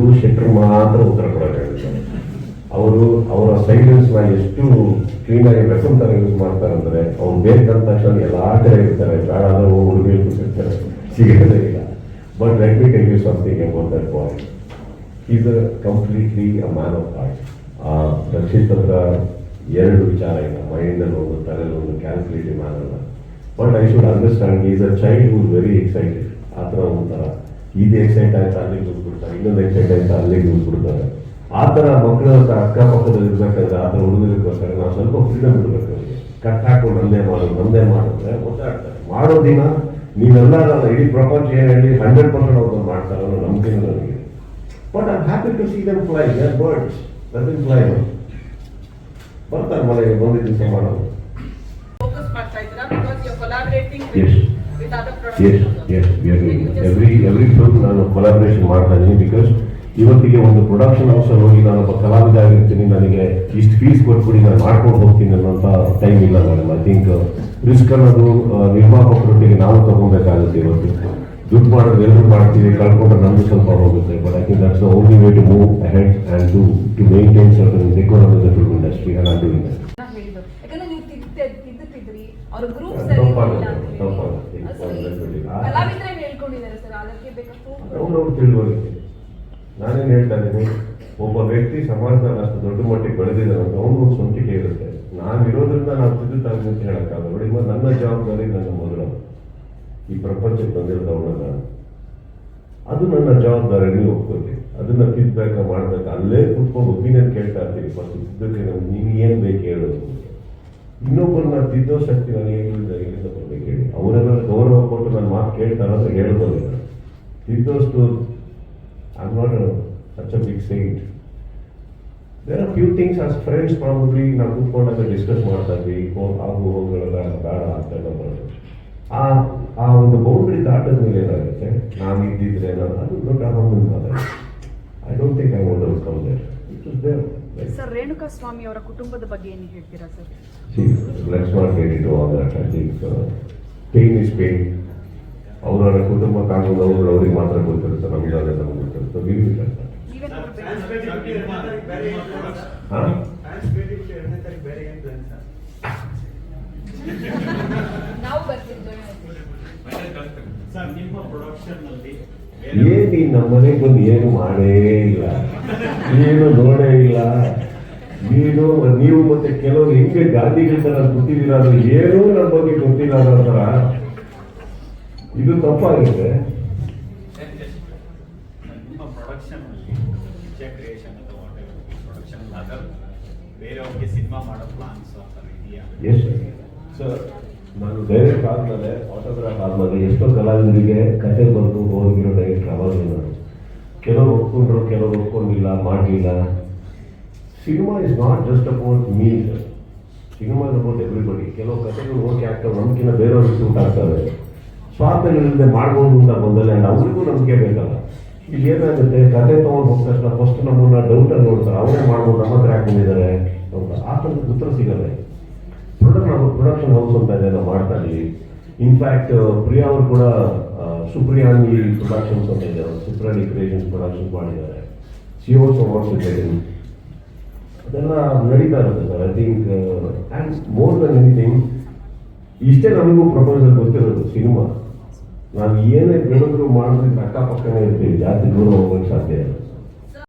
ಮಂಜು ಶೆಟ್ಟರ್ ಮಾತ್ರ ಉತ್ತರ ಕೊಡೋಕ್ಕಾಗುತ್ತೆ ಅವರು ಅವರ ಸೈಲೆನ್ಸ್ನ ಎಷ್ಟು ಕ್ಲೀನಾಗಿ ತರ ಯೂಸ್ ಮಾಡ್ತಾರೆ ಅಂದರೆ ಅವ್ರು ಬೇಕಂದ ತಕ್ಷಣ ಎಲ್ಲ ಕಡೆ ಇರ್ತಾರೆ ಬೇಡ ಹುಡುಗಿ ಕೂತಿರ್ತಾರೆ ಸಿಗೋದೇ ಇಲ್ಲ. But let me tell you something about that boy is a completely a man of art Rakshit ಹತ್ರ ಎರಡು ವಿಚಾರ ಇಲ್ಲ. ಮೈಂಡಲ್ಲಿ ಒಂದು, ತಲೆಯಲ್ಲಿ ಒಂದು ಕ್ಯಾಲ್ಕುಲೇಟಿವ್ ಮ್ಯಾನ್ ಅಲ್ಲ. But I should understand is a child whose very excited ಆ ಥರ ಒಂಥರ. ಇದು ಎಕ್ಸೈಟ್ ಆಯ್ತಾ ಅಲ್ಲಿಗೆ ಹೋಗ್ಬಿಡ್ತಾರೆ. ಇನ್ನೊಂದು ಎಕ್ಸೈಟ್ ಆಯ್ತಾ ಅಲ್ಲಿಗೆ ಹೋಗ್ಬಿಡ್ತಾರೆ. ಆ ಥರ ಮಕ್ಕಳ ಹತ್ರ ಅಕ್ಕಪಕ್ಕದಲ್ಲಿ ಇರ್ಬೇಕಾದ್ರೆ ಆ ಥರ ಹುಡುಗರಿಗೋಸ್ಕರ ನಾವು ಸ್ವಲ್ಪ ಫ್ರೀಡಮ್ ಇಡಬೇಕು ಅವರಿಗೆ ಕಟ್ ಹಾಕೊಂಡು ನಂದೇ ಮಾಡು ನಂದೇ ಮಾಡಿದ್ರೆ ಒದ್ದಾಡ್ತಾರೆ. ಮಾಡೋ ದಿನ ನೀವೆಲ್ಲ ಇಡೀ ಪ್ರಪಂಚ ಏನು ಹೇಳಿ ಹಂಡ್ರೆಡ್ ಪರ್ಸೆಂಟ್ ಅವ್ರನ್ನ ಮಾಡ್ತಾರೆ ಅನ್ನೋ ನಂಬಿಕೆ ನನಗೆ but I happy to see them fly their birds nothing fly ಬರ್ತಾರೆ ಮನೆಗೆ ಬಂದಿದ್ದು ದಿವಸ ಮಾಡೋದು. Yes. Yes yes. Every every film ನಾನು ಕೊಲಾಬ್ರೇಷನ್ ಮಾಡ್ತಾ ಇದ್ದೀನಿ ಬಿಕಾಸ್ ಇವತ್ತಿಗೆ ಒಂದು ಪ್ರೊಡಕ್ಷನ್ ಹೌಸಲ್ಲಿ ಹೋಗಿ ನಾನು ಒಬ್ಬ ಕಲಾವಿದ ಆಗಿರ್ತೀನಿ ನನಗೆ ಇಷ್ಟು ಫೀಸ್ ಕೊಟ್ಬಿಡಿ ನಾನು ಮಾಡ್ಕೊಂಡು ಹೋಗ್ತೀನಿ ಅನ್ನೋಂಥ ಟೈಮ್ ಇಲ್ಲ ಮೇಡಮ್ ಐ ಥಿಂಕ್ ರಿಸ್ಕ್ ಅನ್ನೋದು ನಿರ್ಮಾಪಕರೊಟ್ಟಿಗೆ ನಾವು ತಗೊಬೇಕಾಗುತ್ತೆ ಇವತ್ತು. ದುಡ್ಡು ಮಾಡೋದು ಎಲ್ಲರೂ ಮಾಡ್ತೀವಿ ಕಳ್ಕೊಂಡ್ರೆ ನಮ್ದು ಸ್ವಲ್ಪ ಹೋಗುತ್ತೆ. But I think that's only way to move ahead and to to maintain certain decor the film industry and are doing that ಅವ್ರ ಗ್ರೂಪ್ ಸರ್? ಅವ್ರವ್ರ ತಿಳುವಳಿಕೆ ನಾನೇನು ಹೇಳ್ತಾ ಇದ್ದೀನಿ? ಒಬ್ಬ ವ್ಯಕ್ತಿ ಸಮಾಜದಲ್ಲಿ ಅಷ್ಟು ದೊಡ್ಡ ಮಟ್ಟಿಗೆ ಬೆಳೆದಿದ್ದಾರೆ ಅಂತ ಅವನು ಸ್ವಂತಿಕೆ ಇರುತ್ತೆ ನಾನು ಇರೋದ್ರಿಂದ ನಾವು ತಿದ್ದುತ್ತಾಗಿ ಅಂತ ಹೇಳೋಕ್ಕಾಗಲ್ಲ. ನೋಡಿ ನನ್ನ ಜವಾಬ್ದಾರಿ ನನ್ನ ಮೊದಲು ಈ ಪ್ರಪಂಚಕ್ಕೆ ಬಂದಿರೋದವಳ ಅದು ನನ್ನ ಜವಾಬ್ದಾರಿ ನೀವು ಒಪ್ಕೋತಿ ಅದನ್ನ ತಿದ್ದಬೇಕಾ ಮಾಡ್ಬೇಕು ಅಲ್ಲೇ ಕುತ್ಕೊಂಡು ಒಪಿನಿಯನ್ ಕೇಳ್ತಾ ಇರ್ತೀನಿ ಫಸ್ಟ್ ತಿದ್ದಕ್ಕೆ ನಮ್ಗೆ ನೀನು ಏನು ಬೇಕು ಹೇಳೋದು ಇನ್ನೊಬ್ಬರನ್ನ ತಿದ್ದೋ ಶಕ್ತಿ ನನಗೆ ಕೇಳ್ತಾರ ಅಂತ ಹೇಳ್ಬೋದಿಲ್ಲ ಇದ್ದಷ್ಟು I not such a big saint there are few things as friends probably ನಾವು ಕೂತ್ಕೊಂಡಾಗ ಡಿಸ್ಕಸ್ ಮಾಡ್ತಾ ಇದ್ವಿ. ಆಗು ಹೋಗಲ್ಲ ಬೇಡ ಅಂತ ಬರೋದು ಆ ಆ ಒಂದು ಬೌಂಡ್ರಿ ದಾಟದ ಮೇಲೆ ಏನಾಗುತ್ತೆ? ನಾನು ಇದ್ದಿದ್ರೆ ನಾನು ಅದು ದೊಡ್ಡ ಅಹಮದ್ ಮಾತಾಡಿ I don't think I want come there it is there sir Renuka Swamy ಅವರ ಕುಟುಂಬದ ಬಗ್ಗೆ ಏನು ಹೇಳ್ತೀರಾ sir let's not get it all that I think pain is pain. ಅವರವರ ಕುಟುಂಬ ಅವರು ಅವ್ರಿಗೆ ಮಾತ್ರ ಗೊತ್ತಿರುತ್ತೆ ನಮ್ಗೆ ಗೊತ್ತಿರುತ್ತೆ. ನಮ್ಮನೆ. ಸರ್ ನಿಮ್ಮ ಪ್ರೊಡಕ್ಷನ್ನಲ್ಲಿ ಏನ್ ಈ ನಮ್ಮನೆಗೆ ಬಂದು ಏನು ಮಾಡೇ ಇಲ್ಲ. ಏನು ನೋಡೇ ಇಲ್ಲ. ನೀನು ನೀವು ಮತ್ತೆ ಕೆಲವರು ಹೆಂಗೆ ಗಾಂಧಿಗಳ ತರ ಗೊತ್ತಿದ್ದೀರಾ ಅದು ಏನೂ ನಮ್ಮ ಬಗ್ಗೆ ಗೊತ್ತಿಲ್ಲ ಅನ್ನೋ ಥರ. ಇದು ತಪ್ಪಾಗಿದೆ. ನಿಮ್ಮ ಪ್ರೊಡಕ್ಷನ್ ಅಲ್ಲಿ ಪಿಕ್ಚರ್ ಕ್ರಿಯೇಷನ್ ಅಥವಾ ಪ್ರೊಡಕ್ಷನ್ ಅದರ್ ಬೇರೆಯವ್ರಿಗೆ ಸಿನಿಮಾ ಮಾಡೋ ಪ್ಲಾನ್ಸ್ ಆ ಥರ ಇದೆಯಾ ಎಸ್ ಸರ್ ನಾನು ಡೈರೆಕ್ಟ್ ಆದ್ಮೇಲೆ ಆಟೋಗ್ರಾಫ್ ಆದ್ಮೇಲೆ ಎಷ್ಟೋ ಕಲಾವಿದರಿಗೆ ಕತೆ ಬಂದು ಹೋಗಿರೋ ಡೈರೆಕ್ಟ್ ಅವಾಗಲೇ ನಾನು ಕೆಲವರು ಒಪ್ಕೊಂಡ್ರು ಕೆಲವರು ಒಪ್ಕೊಂಡಿಲ್ಲ ಮಾಡಲಿಲ್ಲ. Cinema is not just about me sir cinema is about everybody ಕೆಲವು ಕಥೆಗಳು ಓಕೆ ಆಗ್ತವೆ ನಮ್ಗಿಂತ ಬೇರೆಯವ್ರಿಗೆ ಸೂಟ್ ಆಗ್ತವೆ. ಸ್ವಾರ್ಥಗಳಿಲ್ಲದೆ ಮಾಡ್ಬೋದು ಅಂತ ಬಂದಲ್ಲ ಅವರಿಗೂ ನಂಬಿಕೆ ಬೇಕಲ್ಲ. ಇಲ್ಲಿ ಏನಾಗುತ್ತೆ ಕತೆ ತಗೊಂಡು ಹೋದ ತಕ್ಷಣ ಫಸ್ಟ್ ನಮ್ಮನ್ನ ಡೌಟಲ್ಲಿ ನೋಡ್ತಾರೆ, ಅವರೇ ಮಾಡ್ಬೋದು, ನಮ್ಮ ಹತ್ರ ಹಾಕೊಂಡಿದ್ದಾರೆ ಆ ಥರದ ಉತ್ತರ ಸಿಗಲ್ಲ ಪ್ರೊಡಕ್ಷನ್ ಪ್ರೊಡಕ್ಷನ್ ಹೌಸ್ ಅಂತ ಇದೆ ನಾವು ಮಾಡ್ತಾ ಇದ್ದೀವಿ ಇನ್ಫ್ಯಾಕ್ಟ್ ಪ್ರಿಯಾ ಅವರು ಕೂಡ ಸುಪ್ರಿಯಾನಿ ಪ್ರೊಡಕ್ಷನ್ಸ್ ಅಂತ ಇದೆ ಸುಪ್ರಿಯಾನಿ ಕ್ರಿಯೇಷನ್ಸ್ ಪ್ರೊಡಕ್ಷನ್ಸ್ ಮಾಡಿದ್ದಾರೆ. ಸಿ ಓಲ್ಸೋ ವಾಟ್ಸ್ ಅದೆಲ್ಲ ನಡೀತಾ ಇರುತ್ತೆ sir I think and more than anything ಇಷ್ಟೇ ನಮಗೂ ಪ್ರಪಂಚದಲ್ಲಿ ಗೊತ್ತಿರೋದು, ಸಿನಿಮಾ. ನಾವು ಏನೇ ಬೆಳೆದ್ರು ಮಾಡಿದ್ರೆ ಅಕ್ಕಪಕ್ಕನೇ ಇರ್ತೀವಿ ಜಾಸ್ತಿ ದೂರ ಹೋಗೋಕ್ಕೆ ಸಾಧ್ಯ ಇಲ್ಲ.